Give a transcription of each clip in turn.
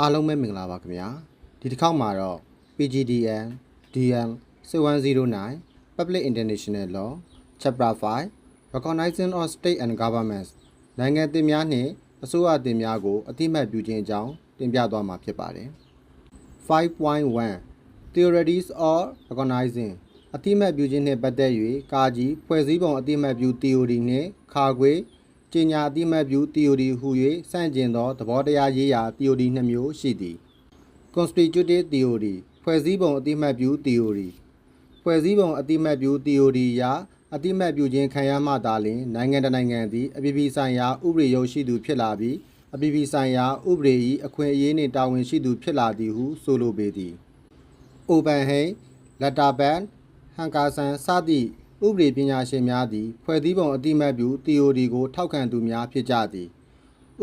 အားလုံးပဲမင်္ဂလာပါခင်ဗျာဒီတစ်ခေါက်မှာတော့ PGDN DL 6109 Public International Law Chapter 5 Recognizing of State and Governments နိုင်ငံအသစ်များနှင့်အစိုးရအသစ်များကိုအတိအမှတ်ပြုခြင်းအကြောင်းတင်ပြသွားမှာဖြစ်ပါတယ်5.1 Theories of Recognizing အတိအမှတ်ပြုခြင်းနှင့်ပတ်သက်၍ကာကြီးဖွဲ့စည်းပုံအတိအမှတ်ပြု theory နှင့်ခါခွေ ကျင်ညာအတိအမှတ်ပြု theory ဟူ၍စန့်ကျင်သောသဘောတရားရေးရာ theory နှစ်မျိုးရှိသည် constitutive theory ဖွဲ့စည်းပုံအတိအမှတ်ပြု theory ဖွဲ့စည်းပုံအတိအမှတ်ပြု theory အရအတိအမှတ်ပြုခြင်းခံရမှသာလျှင်နိုင်ငံတစ်နိုင်ငံသည်အပြည်ပြည်ဆိုင်ရာဥပဒေရုပ်ရှိသူဖြစ်လာပြီးအပြည်ပြည်ဆိုင်ရာဥပဒေ၏အခွင့်အရေးနှင့်တာဝန်ရှိသူဖြစ်လာသည်ဟုဆိုလိုပေသည် Open Hay, Letterman, ဟန်ကာဆန်စသည့် ဥပဒေပညာရှင်များသည်ဖွဲ့စည်းပုံအတိအမတ်ပြု theory ကို ထောက်ခံသူများဖြစ်ကြသည်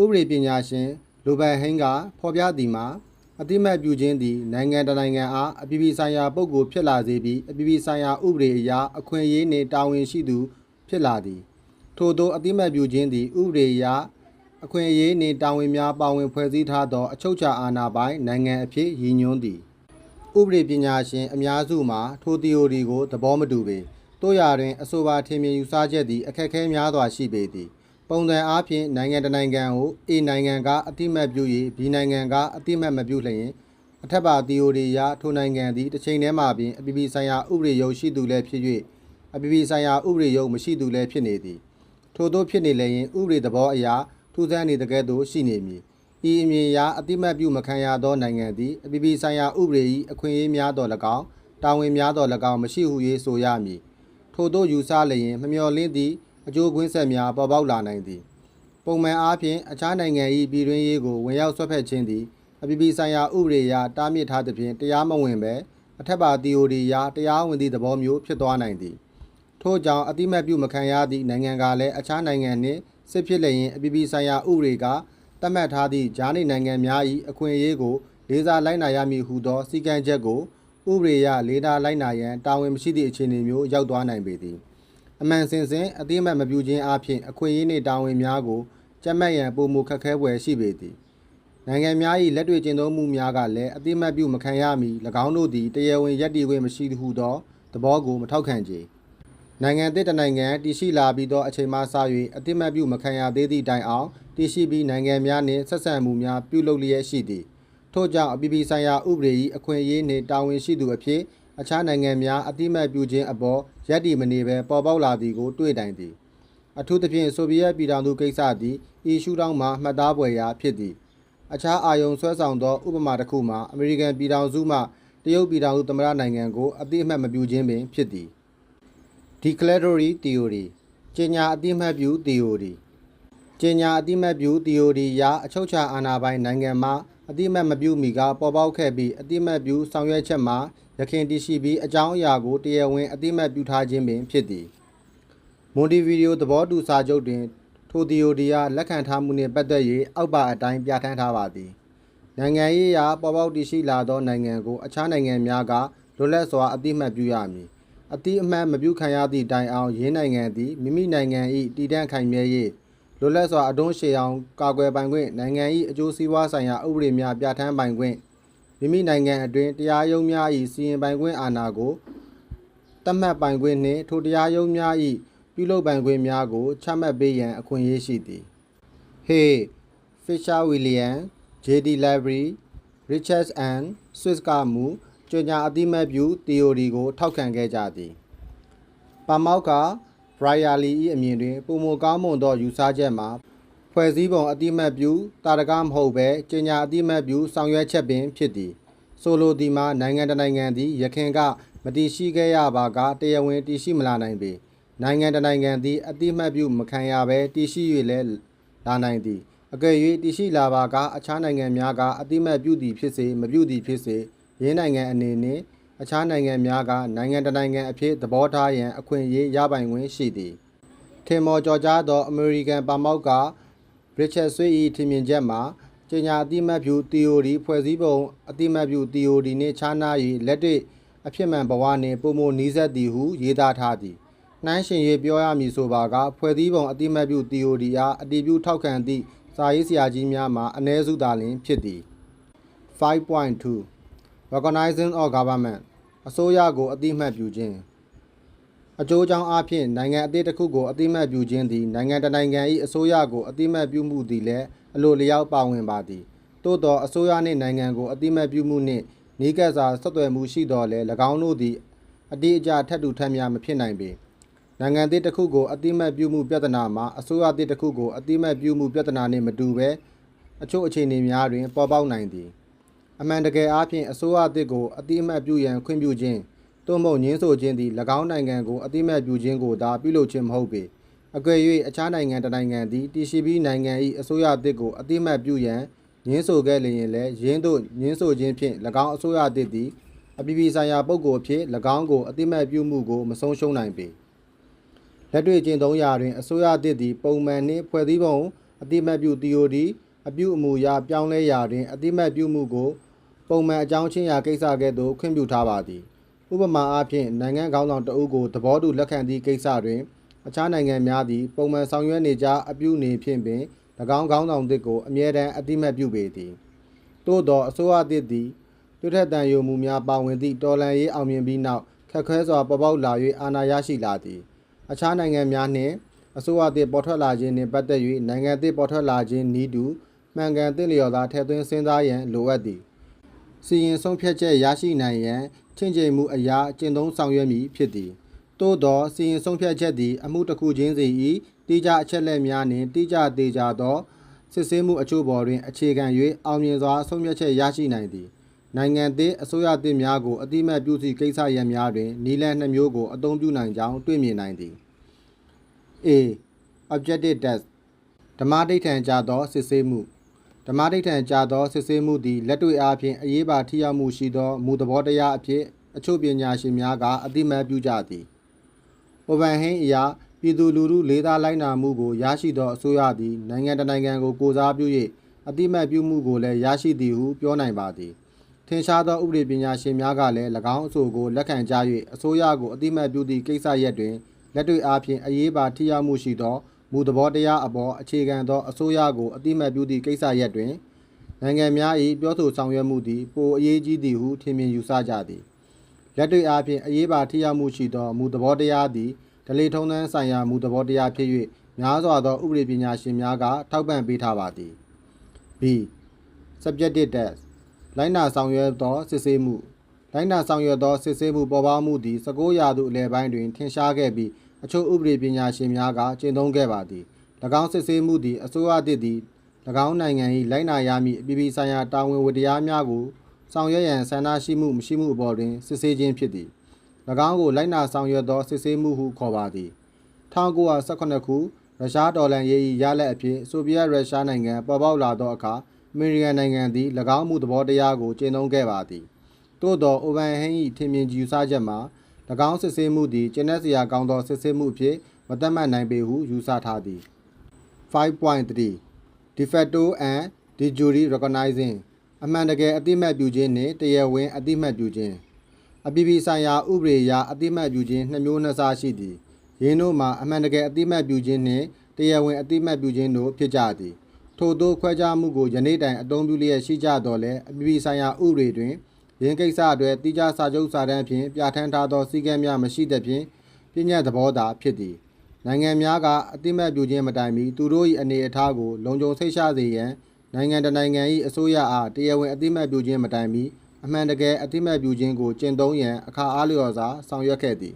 ဥပဒေပညာရှင်လိုဘန်ဟိန်းကဖော်ပြသည်မှာအတိအမတ်ပြုခြင်းသည်နိုင်ငံတစ်နိုင်ငံအားအပြည်ပြည်ဆိုင်ရာပုဂ္ဂိုလ်ဖြစ်လာစေပြီးအပြည်ပြည်ဆိုင်ရာဥပဒေအရာအခွင့်အရေးနှင့်တာဝန်ရှိသူ ဖြစ်လာသည် ထို့သောအတိအမတ်ပြုခြင်းသည်ဥပဒေအရာအခွင့်အရေးနှင့်တာဝန်များပါဝင်ဖွဲ့စည်းထားသော အချုပ်အခြာအာဏာပိုင်နိုင်ငံအဖြစ်ရည်ညွှန်းသည်ဥပဒေပညာရှင်အများစုမှာထို theory ကိုသဘောမတူပေ တို့ရာတွင်အဆိုပါထင်မြင်ယူဆချက်သည်အခက်အခဲများစွာရှိပေသည်ပုံစံအားဖြင့်နိုင်ငံတစ်နိုင်ငံကို A နိုင်ငံကအတိမတ်ပြု၍ B နိုင်ငံကအတိမတ်မပြုလျင်အထက်ပါ theory အရထိုနိုင်ငံသည်တစ်ချိန်တည်းမှာပင်အပြည်ပြည်ဆိုင်ရာဥပဒေရုံးရှိသူလည်းဖြစ်၍အပြည်ပြည်ဆိုင်ရာဥပဒေရုံးမရှိသူလည်းဖြစ်နေသည်ထို့သောဖြစ်နေလျင်ဥပဒေသဘောအရထူးဆန်းနေတကဲ့သို့ရှိနေမည်ဤအမြင်အရအတိမတ်ပြုမခံရသောနိုင်ငံသည်အပြည်ပြည်ဆိုင်ရာဥပဒေ၏အခွင့်အရေးများသော၎င်းတာဝန်များသော၎င်းမရှိဟု၍ဆိုရမည် ထို့သောယူဆလျင်မမျှော်လင့်သည့်အကျိုးကွင်းဆက်များပေါ်ပေါက်လာနိုင်သည်ပုံမှန်အားဖြင့်အခြားနိုင်ငံ၏ပြည်တွင်းရေးကိုဝင်ရောက်ဆွတ်ဖက်ခြင်းသည်အပြည်ပြည်ဆိုင်ရာဥပဒေအရတားမြစ်ထားသဖြင့်တရားမဝင်ပဲအထက်ပါ theory အရတရားဝင်သည့်သဘောမျိုးဖြစ်သွားနိုင်သည်ထို့ကြောင့်အတိမတ်ပြုမခံရသည့်နိုင်ငံကလည်းအခြားနိုင်ငံနှင့်စစ်ဖြစ်လျင်အပြည်ပြည်ဆိုင်ရာဥပဒေကသတ်မှတ်ထားသည့်ဂျားနေနိုင်ငံများ၏အခွင့်အရေးကိုလေးစားလိုက်နာရမည်ဟုသောစည်းကမ်းချက်ကို ဥပဒေအရလေးစားလိုက်နာရန်တာဝန်မရှိသည့်အခြေအနေမျိုးရောက်သွားနိုင်ပေသည်အမှန်စင်စင်အတိအမှတ်မပြုခြင်းအပြင်အခွင့်အရေးနှင့်တာဝန်များကိုကြက်မှတ်ရန်ပုံမူခက်ခဲဖွယ်ရှိပေသည်နိုင်ငံများ၏လက်တွေ့ကျင့်သုံးမှုများကလည်းအတိအမှတ်ပြုမခံရမီ၎င်းတို့သည်တရားဝင်ရည်တည်ခွင့်မရှိဟုသောသဘောကိုမထောက်ခံကြနိုင်ငံတစ်တစ်နိုင်ငံတည်ရှိလာပြီးသောအချိန်မှစ၍အတိအမှတ်ပြုမခံရသေးသည့်တိုင်အောင်တည်ရှိပြီးနိုင်ငံများနှင့်ဆက်ဆံမှုများပြုလုပ်လျက်ရှိသည် ထို့ကြောင့်အပြည်ပြည်ဆိုင်ရာဥပဒေ၏အခွင့်အရေးနှင့်တာဝန်ရှိသူအဖြစ်အခြားနိုင်ငံများအတိမတ်ပြုခြင်းအပေါ်ရပ်တည်မနေဘဲပေါ်ပေါက်လာသည်ကိုတွေ့တိုင်သည်အထူးသဖြင့်ဆိုဗီယက်ပြည်ထောင်စုကိစ္စသည်ဤရှုထောင့်မှမှတ်သားဖွယ်ရာဖြစ်သည်အခြားအာယုံဆွဲဆောင်သောဥပမာတစ်ခုမှာအမေရိကန်ပြည်ထောင်စုမှတရုတ်ပြည်ထောင်စုသမ္မတနိုင်ငံကိုအတိအမှတ်မပြုခြင်းပင်ဖြစ်သည် declaratory theory ကျညာအတိအမှတ်ပြု theory ကျညာအတိအမှတ်ပြု theory ရာအချုပ်အခြာအာဏာပိုင်နိုင်ငံမှာ အတိအမှတ်မပြုမီကပေါ်ပေါက်ခဲ့ပြီးအတိအမှတ်ပြုဆောင်ရွက်ချက်မှာရခင်တည်ရှိပြီးအကြောင်းအရာကိုတရားဝင်အတိအမှတ်ပြုထားခြင်းပင်ဖြစ်သည်မွန်တီဗီဒီယိုသဘောတူစာချုပ်တွင် ထို theory ရာလက်ခံထားမှုနှင့်ပတ်သက်၍အောက်ပါအတိုင်းပြဋ္ဌာန်းထားပါသည်နိုင်ငံရေးရာပေါ်ပေါက်တည်ရှိလာသောနိုင်ငံကိုအခြားနိုင်ငံများကလွတ်လပ်စွာအတိအမှတ်ပြုရမည်အတိအမှတ်မပြုခံရသည့်တိုင်အောင်ရင်းနိုင်ငံသည်မိမိနိုင်ငံ၏တည်တံ့ခိုင်မြဲ၍ လွတ်လပ်စွာအတွန်းရှေအောင်ကာကွယ်ပိုင်ခွင့်နိုင်ငံ၏အကျိုးစီးပွားဆိုင်ရာဥပဒေများပြဋ္ဌာန်းပိုင်ခွင့်မိမိနိုင်ငံအတွင်းတရားရုံးများ၏စီရင်ပိုင်ခွင့်အာဏာကိုတတ်မှတ်ပိုင်ခွင့်နှင့်ထိုတရားရုံးများ၏ပြုလုပ်ပိုင်ခွင့်များကိုချမှတ်ပေးရန်အခွင့်အရေးရှိသည် Hey Fisher William JD Library Richards and Swiss ကမူကြညာအတိမတ်ပြု theory ကိုထောက်ခံခဲ့ကြသည်ပါမောက်က Brierly ၏အမြင်တွင်ပုံမကောင်းမွန်သောယူဆချက်မှာဖွဲ့စည်းပုံအတိမတ်ပြုတာရကမဟုတ်ဘဲကြညာအတိမတ်ပြုဆောင်ရွက်ချက်ပင်ဖြစ်သည်ဆိုလိုသည်မှာနိုင်ငံတစ်နိုင်ငံသည်ရခင်ကမတည်ရှိခဲ့ရပါကတရားဝင်တည်ရှိမလာနိုင်ပေနိုင်ငံတစ်နိုင်ငံသည်အတိမတ်ပြုမခံရဘဲတည်ရှိ၍လည်းလာနိုင်သည်အကယ်၍တည်ရှိလာပါကအခြားနိုင်ငံများကအတိမတ်ပြုသည်ဖြစ်စေမပြုသည်ဖြစ်စေရင်းနိုင်ငံအနေနှင့် အခြားနိုင်ငံများကနိုင်ငံတစ်နိုင်ငံအဖြစ်သဘောထားရန်အခွင့်အရေးရပိုင်ခွင့်ရှိသည်ထင်မော်ကျော်ကြားသောအမေရိကန်ပါမောက်ကရစ်ချက်ဆွေး၏ထင်မြင်ချက်မှာကျညာအတိမတ်ပြု theory ဖွဲ့စည်းပုံအတိမတ်ပြု theory နှင့်ခြားနား၍လက်တွေ့အဖြစ်မှန်ဘဝနှင့်ပုံမနီးစပ်သည်ဟုရေးသားထားသည်နှိုင်းရှင်ရေးပြောရမည်ဆိုပါကဖွဲ့စည်းပုံအတိမတ်ပြု theory အားအတည်ပြုထောက်ခံသည့်စာရေးဆရာကြီးများမှာအ ਨੇ စုသာလျှင်ဖြစ်သည်5.2 Recognizing of government အစိုးရကိုအတိမတ်ပြုခြင်းအကျိုးကြောင့်အဖြစ်နိုင်ငံအသစ်တစ်ခုကိုအတိမတ်ပြုခြင်းသည်နိုင်ငံတစ်နိုင်ငံ၏အစိုးရကိုအတိမတ်ပြုမှုသည်လည်းအလိုလျောက်ပါဝင်ပါသည်သို့သောအစိုးရနှင့်နိုင်ငံကိုအတိမတ်ပြုမှုနှင့်နီးကပ်စွာဆက်သွယ်မှုရှိတော်လဲ၎င်းတို့သည်အတိအကျထပ်တူထပ်များမဖြစ်နိုင်ပေနိုင်ငံသစ်တစ်ခုကိုအတိမတ်ပြုမှုပြဿနာမှာအစိုးရသစ်တစ်ခုကိုအတိမတ်ပြုမှုပြဿနာနှင့်မတူဘဲအချို့အခြေအနေများတွင်ပေါ်ပေါက်နိုင်သည် အမှန်တကယ်အားဖြင့်အစိုးရအသစ်ကိုအတိအမှတ်ပြုရန်ခွင့်ပြုခြင်းသို့မဟုတ်ညှင်းဆိုခြင်းသည်၎င်းနိုင်ငံကိုအတိအမှတ်ပြုခြင်းကိုသာပြုလုပ်ခြင်းမဟုတ်ပေအကွယ်၍အခြားနိုင်ငံတစ်နိုင်ငံသည်တည်ရှိပြီးနိုင်ငံ၏အစိုးရအသစ်ကိုအတိအမှတ်ပြုရန်ညှင်းဆိုခဲ့လျင်လည်းယင်းသို့ညှင်းဆိုခြင်းဖြင့်၎င်းအစိုးရအသစ်သည်အပြည်ပြည်ဆိုင်ရာပုဂ္ဂိုလ်အဖြစ်၎င်းကိုအတိအမှတ်ပြုမှုကိုမဆုံးရှုံးနိုင်ပေလက်တွေ့ကျင့်သုံးရာတွင်အစိုးရအသစ်သည်ပုံမှန်နှင့်ဖွဲ့စည်းပုံအတိအမှတ်ပြု theory အပြုအမူအရာပြောင်းလဲရာတွင်အတိအမှတ်ပြုမှုကို ပုံမှန်အကြောင်းချင်းရာကိစ္စကဲ့သို့ခွင့်ပြုထားပါသည်ဥပမာအားဖြင့်နိုင်ငံခေါင်းဆောင်တအုပ်ကိုသဘောတူလက်ခံသည့်ကိစ္စတွင်အခြားနိုင်ငံများသည်ပုံမှန်ဆောင်ရွက်နေကြအပြုနေဖြင့်ပင်၎င်းခေါင်းဆောင်သစ်ကိုအမြဲတမ်းအတိမတ်ပြုပေသည်သို့သောအစိုးရသစ်သည်တွထက်တန်ယုံမှုများပါဝင်သည့်တော်လှန်ရေးအောင်မြင်ပြီးနောက်ခက်ခဲစွာပေါ်ပေါက်လာ၍အာဏာရရှိလာသည်အခြားနိုင်ငံများနှင့်အစိုးရသစ်ပေါ်ထွက်လာခြင်းနှင့်ပတ်သက်၍နိုင်ငံသစ်ပေါ်ထွက်လာခြင်းနည်းတူမှန်ကန်သင့်လျော်သာထည့်သွင်းစဉ်းစားရန်လိုအပ်သည် စီရင်ဆုံးဖြတ်ချက်ရရှိနိုင်ရန်ချင့်ချိန်မှုအရာကျင့်သုံးဆောင်ရွက်မည်ဖြစ်သည်သို့သောစီရင်ဆုံးဖြတ်ချက်သည်အမှုတစ်ခုချင်းစီ၏တိကျအချက်လက်များနှင့်တိကျသေးကြသောစစ်ဆေးမှုအချို့ပေါ်တွင်အခြေခံ၍အောင်မြင်စွာဆုံးဖြတ်ချက်ရရှိနိုင်သည်နိုင်ငံသည့်အစိုးရသစ်များကိုအတိမတ်ပြုသည့်ကိစ္စရပ်များတွင်နီလန်နှမျိုးကိုအသုံးပြုနိုင်ကြောင်းတွေ့မြင်နိုင်သည် A objective test ဓမ္မဒိဋ္ဌံကြသောစစ်ဆေးမှု ဓမ္မဒိဋ္ဌံကြာသောစစ်ဆေးမှုသည်လက်တွေ့အားဖြင့်အရေးပါထိရောက်မှုရှိသောမူသဘောတရားအဖြစ်အချို့ပညာရှင်များကအတိမတ်ပြုကြသည်။အိုဗန်ဟင်းအရာပြည်သူလူထုလေးစားလိုက်နာမှုကိုရရှိသောအစိုးရသည်နိုင်ငံတစ်နိုင်ငံကိုကိုစားပြု၍အတိမတ်ပြုမှုကိုလည်းရရှိသည်ဟုပြောနိုင်ပါသည်။ထင်ရှားသောဥပဒေပညာရှင်များကလည်း၎င်းအဆိုကိုလက်ခံကြ၍အစိုးရကိုအတိမတ်ပြုသည့်ကိစ္စရပ်တွင်လက်တွေ့အားဖြင့်အရေးပါထိရောက်မှုရှိသော မူသဘောတရားအပေါ်အခြေခံသောအစိုးရကိုအတိမတ်ပြုသည့်ကိစ္စရပ်တွင်နိုင်ငံများ၏ပြောဆိုဆောင်ရွက်မှုသည်ပိုအရေးကြီးသည်ဟုထင်မြင်ယူဆကြသည်လက်တွေ့အားဖြင့်အရေးပါထိရောက်မှုရှိသောမူသဘောတရားသည်ဒလေထုံးတန်းဆိုင်ရာမူသဘောတရားဖြစ်၍များစွာသောဥပဒေပညာရှင်များကထောက်ပံ့ပေးထားပါသည် B subjective test လိုက်နာဆောင်ရွက်သောစစ်ဆေးမှုလိုက်နာဆောင်ရွက်သောစစ်ဆေးမှုပေါ်ပေါက်မှုသည်19ရာစုအလယ်ပိုင်းတွင်ထင်ရှားခဲ့ပြီး အချို့ဥပဒေပညာရှင်များကကျင့်သုံးခဲ့ပါသည်၎င်းစစ်ဆေးမှုသည်အစိုးရသစ်သည်၎င်းနိုင်ငံ၏လိုက်နာရမည့်အပြည်ပြည်ဆိုင်ရာတာဝန်ဝတ္တရားများကိုဆောင်ရွက်ရန်ဆန္ဒရှိမှုမရှိမှုအပေါ်တွင်စစ်ဆေးခြင်းဖြစ်သည်၎င်းကိုလိုက်နာဆောင်ရွက်သောစစ်ဆေးမှုဟုခေါ်ပါသည်1918ခုရုရှားဒေါ်လာရေး၏ရလက်အဖြစ်ဆိုဗီယက်ရုရှားနိုင်ငံပေါ်ပေါက်လာသောအခါအမေရိကန်နိုင်ငံသည်၎င်းမှုသဘောတရားကိုကျင့်သုံးခဲ့ပါသည်သို့သောအိုဗန်ဟင်း၏ထင်မြင်ယူဆချက်မှာ၎ င်းစစ်ဆေးမှုသည်ကျင်းတဲ့စရာကောင်းသောစစ်ဆေးမှုအဖြစ်မသက်မှတ်နိုင်ပေဟုယူဆထားသည်5.3 de facto and de jure recognizing အမှန်တကယ်အတိမတ်ပြုခြင်းနှင့်တရားဝင်အတိမတ်ပြုခြင်းအပြည်ပြည်ဆိုင်ရာဥပဒေအရအတိမတ်ပြုခြင်းနှစ်မျိုးနှစ်စားရှိသည်ယင်းတို့မှာအမှန်တကယ်အတိမတ်ပြုခြင်းနှင့်တရားဝင်အတိမတ်ပြုခြင်းတို့ဖြစ်ကြသည်ထို့သောခွဲခြားမှုကိုယနေ့တိုင်အသုံးပြုလျက်ရှိကြတော်လဲအပြည်ပြည်ဆိုင်ရာဥပဒေတွင် ယင်းကိစ္စအတွက်တိကျစာချုပ်စာတမ်းဖြင့်ပြဋ္ဌာန်းထားသောစည်းကမ်းများမရှိသဖြင့်ပြည့်ညတ်သဘောသာဖြစ်သည်နိုင်ငံများကအတိမတ်ပြုခြင်းမတိုင်မီသူတို့၏အနေအထားကိုလုံခြုံစိတ်ချစေရန်နိုင်ငံတနိုင်ငံ၏အစိုးရအားတရားဝင်အတိမတ်ပြုခြင်းမတိုင်မီအမှန်တကယ်အတိမတ်ပြုခြင်းကိုကျင့်သုံးရန်အခါအားလျော်စွာဆောင်ရွက်ခဲ့သည်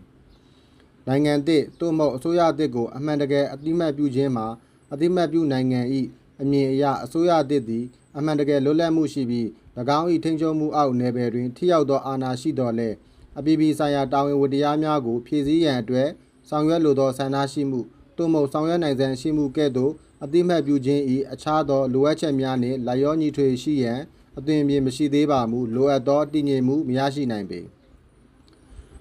နိုင်ငံသည့်သို့မဟုတ်အစိုးရသစ်ကိုအမှန်တကယ်အတိမတ်ပြုခြင်းမှာအတိမတ်ပြုနိုင်ငံ၏အမြင်အရအစိုးရသစ်သည်အမှန်တကယ်လွတ်လပ်မှုရှိပြီး၎ င်း၏ထိန်းချုပ်မှုအောက်နယ်ပယ်တွင် ထိရောက်သောအာဏာရှိတော်လဲအပြည်ပြည်ဆိုင်ရာတာဝန်ဝတ္တရားများကိုဖြည့်ဆည်းရန်အတွက်ဆောင်ရွက်လိုသောဆန္ဒရှိမှုသို့မဟုတ်ဆောင်ရွက်နိုင်စမ်းရှိမှုကဲ့သို့အတိမတ်ပြုခြင်း၏အခြားသောလိုအပ်ချက်များနှင့်လာရောညီထွေရှိရန်အသွင်ပြေမရှိသေးပါမူလိုအပ်သောတည်ငြိမ်မှုမရရှိနိုင်ပေ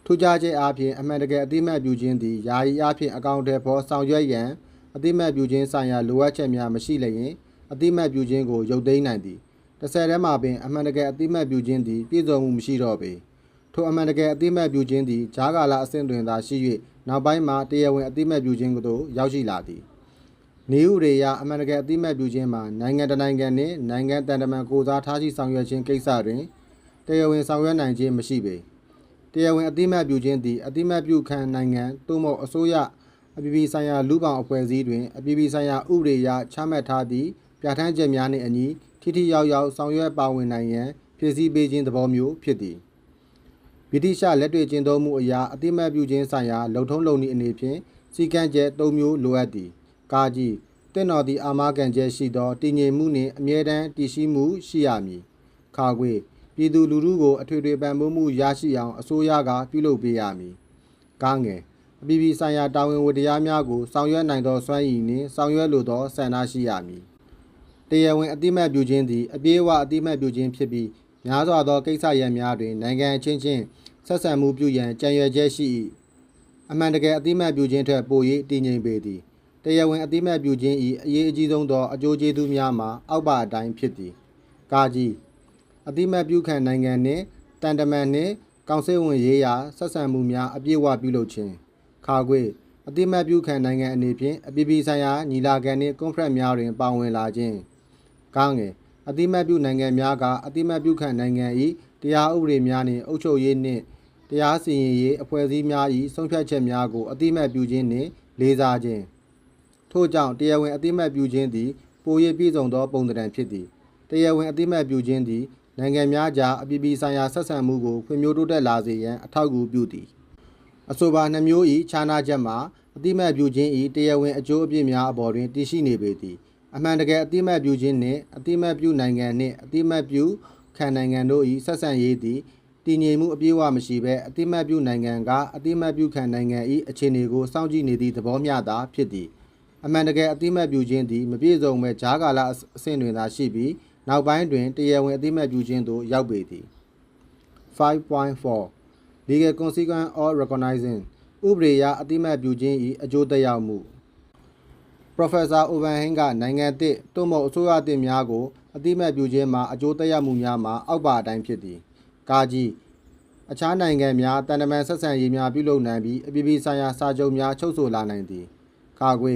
ထူးခြားခြင်းအပြင်အမှန်တကယ်အတိမတ်ပြုခြင်းသည်ယာယီအဖြစ်အကောင့်ထဲပေါ်ဆောင်ရွက်ရန်အတိမတ်ပြုခြင်းဆိုင်ရာလိုအပ်ချက်များမရှိလျင်အတိမတ်ပြုခြင်းကိုရုပ်သိမ်းနိုင်သည် တစ်ဆက်တည်းမှာပင်အမှန်တကယ်အတိမတ်ပြုခြင်းသည်ပြည့်စုံမှုမရှိတော့ပေထိုအမှန်တကယ်အတိမတ်ပြုခြင်းသည်ဂျားကာလအဆင့်တွင်သာရှိ၍နောက်ပိုင်းမှာတရားဝင်အတိမတ်ပြုခြင်းကိုရောက်ရှိလာသည်နေဥရေယအမှန်တကယ်အတိမတ်ပြုခြင်းမှာနိုင်ငံတနိုင်ငံနှင့်နိုင်ငံတန်တမန်ကိုစားထားရှိဆောင်ရွက်ခြင်းကိစ္စတွင်တရားဝင်ဆောင်ရွက်နိုင်ခြင်းမရှိပေတရားဝင်အတိမတ်ပြုခြင်းသည်အတိမတ်ပြုခံနိုင်ငံသို့မဟုတ်အစိုးရအပြည်ပြည်ဆိုင်ရာလူ့ပေါင်းအဖွဲ့အစည်းတွင်အပြည်ပြည်ဆိုင်ရာဥပဒေအရချမှတ်ထားသည့်ပြဋ္ဌာန်းချက်များနှင့်အညီ ထိထိရောက်ရောက်ဆောင်ရွက်ပါဝင်နိုင်ရန်ဖြစ်စည်းပေးခြင်းသဘောမျိုးဖြစ်သည်ဗြိတိရှလက်တွေ့ကျင့်သုံးမှုအရာအတိမတ်ပြုခြင်းဆိုင်ရာလုံထုံးလုံနည်းအနေဖြင့်စီကံချက်၃မျိုးလိုအပ်သည်ကာကြီးတင့်တော်သည့်အာမခံချက်ရှိသောတည်ငြိမ်မှုနှင့်အမြဲတမ်းတည်ရှိမှုရှိရမည်ခါခွေပြည်သူလူထုကိုအထွေထွေပံ့ပိုးမှုရရှိအောင်အစိုးရကပြုလုပ်ပေးရမည်ကားငယ်အပြည်ပြည်ဆိုင်ရာတာဝန်ဝတ္တရားများကိုဆောင်ရွက်နိုင်သောစွမ်းရည်နှင့်ဆောင်ရွက်လိုသောဆန္ဒရှိရမည် တရားဝင်အတိမတ်ပြုခြင်းသည်အပြည့်အဝအတိမတ်ပြုခြင်းဖြစ်ပြီးများစွာသောကိစ္စရပ်များတွင်နိုင်ငံအချင်းချင်းဆက်ဆံမှုပြုရန်ကြံရွယ်ချက်ရှိ၏အမှန်တကယ်အတိမတ်ပြုခြင်းထက်ပို၍တည်ငြိမ်ပေသည်တရားဝင်အတိမတ်ပြုခြင်း၏အရေးအကြီးဆုံးသောအကျိုးကျေးဇူးများမှာအောက်ပါအတိုင်းဖြစ်သည်ကာကြီးအတိမတ်ပြုခံနိုင်ငံနှင့်တန်တမန်နှင့်ကောင်စစ်ဝင်ရေးရာဆက်ဆံမှုများအပြည့်အဝပြုလုပ်ခြင်းခါခွေအတိမတ်ပြုခံနိုင်ငံအနေဖြင့်အပြည်ပြည်ဆိုင်ရာညီလာခံနှင့်ကွန်ဖရင့်များတွင်ပါဝင်လာခြင်း ကားငယ်အတိမတ်ပြုနိုင်ငံများကအတိမတ်ပြုခံနိုင်ငံ၏တရားဥပဒေများနှင့်အုပ်ချုပ်ရေးနှင့်တရားစီရင်ရေးအဖွဲ့အစည်းများ၏ဆုံးဖြတ်ချက်များကိုအတိမတ်ပြုခြင်းနှင့်လေးစားခြင်းထို့ကြောင့်တရားဝင်အတိမတ်ပြုခြင်းသည်ပို၍ပြည့်စုံသောပုံသဏ္ဍာန်ဖြစ်သည်တရားဝင်အတိမတ်ပြုခြင်းသည်နိုင်ငံများကြားအပြည်ပြည်ဆိုင်ရာဆက်ဆံမှုကိုဖွံ့ဖြိုးတိုးတက်လာစေရန်အထောက်အကူပြုသည်အဆိုပါနှမျိုး၏ခြားနာချက်မှာအတိမတ်ပြုခြင်း၏တရားဝင်အကျိုးအပြစ်များအပေါ်တွင်တည်ရှိနေပေသည် အမှန်တကယ်အတိမတ်ပြုခြင်းနှင့်အတိမတ်ပြုနိုင်ငံနှင့်အတိမတ်ပြုခံနိုင်ငံတို့၏ဆက်ဆံရေးသည်တည်ငြိမ်မှုအပြည့်အဝမရှိဘဲအတိမတ်ပြုနိုင်ငံကအတိမတ်ပြုခံနိုင်ငံ၏အခြေအနေကိုစောင့်ကြည့်နေသည့်သဘောမျှသာဖြစ်သည်အမှန်တကယ်အတိမတ်ပြုခြင်းသည်မပြည့်စုံမဲ့ဂျားကာလအဆင့်တွင်သာရှိပြီးနောက်ပိုင်းတွင်တရားဝင်အတိမတ်ပြုခြင်းသို့ရောက်ပေသည်5.4 legal consequence or recognizing ဥပဒေအရအတိမတ်ပြုခြင်း၏အကျိုးသက်ရောက်မှု Professor Overhang ကနိုင်ငံသစ်သို့မဟုတ်အစိုးရသစ်များကိုအတိမတ်ပြုခြင်းမှာအကျိုးသက်ရောက်မှုများမှာအောက်ပါအတိုင်းဖြစ်သည်ကာကြီးအခြားနိုင်ငံများတန်တမန်ဆက်ဆံရေးများပြုလုပ်နိုင်ပြီးအပြည်ပြည်ဆိုင်ရာစာချုပ်များချုပ်ဆိုလာနိုင်သည်ကာကွေ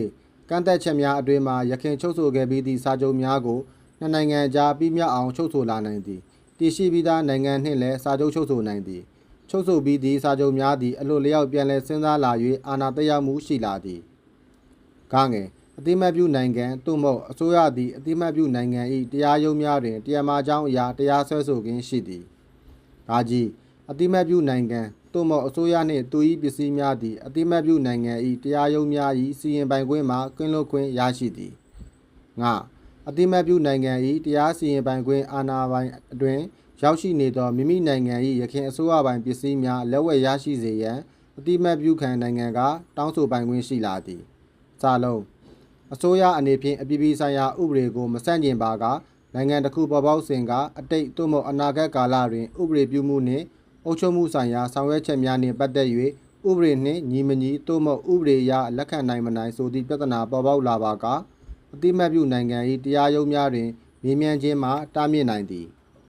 ကန့်သက်ချက်များအတွင်းမှာရခင်ချုပ်ဆိုခဲ့ပြီးသည့်စာချုပ်များကိုနှစ်နိုင်ငံကြားပြီးမြောက်အောင်ချုပ်ဆိုလာနိုင်သည်တည်ရှိပြီးသားနိုင်ငံနှင့်လည်းစာချုပ်ချုပ်ဆိုနိုင်သည်ချုပ်ဆိုပြီးသည့်စာချုပ်များသည်အလွတ်လျောက်ပြန်လည်စဉ်းစားလာ၍အာဏာသက်ရောက်မှုရှိလာသည်။ကားငယ် အတိမတ်ပြုနိုင်ငံသို့မဟုတ်အစိုးရသည်အတိမတ်ပြုနိုင်ငံ၏တရားရုံးများတွင်တရားမှာကြောင်းအရာတရားစွဲဆိုခြင်းရှိသည်။ဒါကြီးအတိမတ်ပြုနိုင်ငံသို့မဟုတ်အစိုးရနှင့်သူ၏ပစ္စည်းများသည်အတိမတ်ပြုနိုင်ငံ၏တရားရုံးများ၏စီရင်ပိုင်ခွင့်မှကင်းလွတ်ခွင့်ရရှိသည်။ငါအတိမတ်ပြုနိုင်ငံ၏တရားစီရင်ပိုင်ခွင့်အာဏာပိုင်အတွင်ရောက်ရှိနေသောမိမိနိုင်ငံ၏ရခိုင်အစိုးရပိုင်ပစ္စည်းများလက်ဝယ်ရရှိစေရန်အတိမတ်ပြုခံနိုင်ငံကတောင်းဆိုပိုင်ခွင့်ရှိလာသည်။စာလုံး အစိုးရအနေဖြင့်အပြည်ပြည်ဆိုင်ရာဥပဒေကိုမဆန့်ကျင်ပါကနိုင်ငံတစ်ခုပေါ်ပေါက်စဉ်ကအတိတ်သို့မဟုတ်အနာဂတ်ကာလတွင်ဥပဒေပြုမှုနှင့်အုပ်ချုပ်မှုဆိုင်ရာဆောင်ရွက်ချက်များနှင့်ပတ်သက်၍ဥပဒေနှင့်ညီမညီသို့မဟုတ်ဥပဒေအရလက်ခံနိုင်မနိုင်ဆိုသည့်ပြဿနာပေါ်ပေါက်လာပါကအတိမတ်ပြုနိုင်ငံ၏တရားရုံးများတွင်မြင်းမြန်းခြင်းမှတားမြစ်နိုင်သည်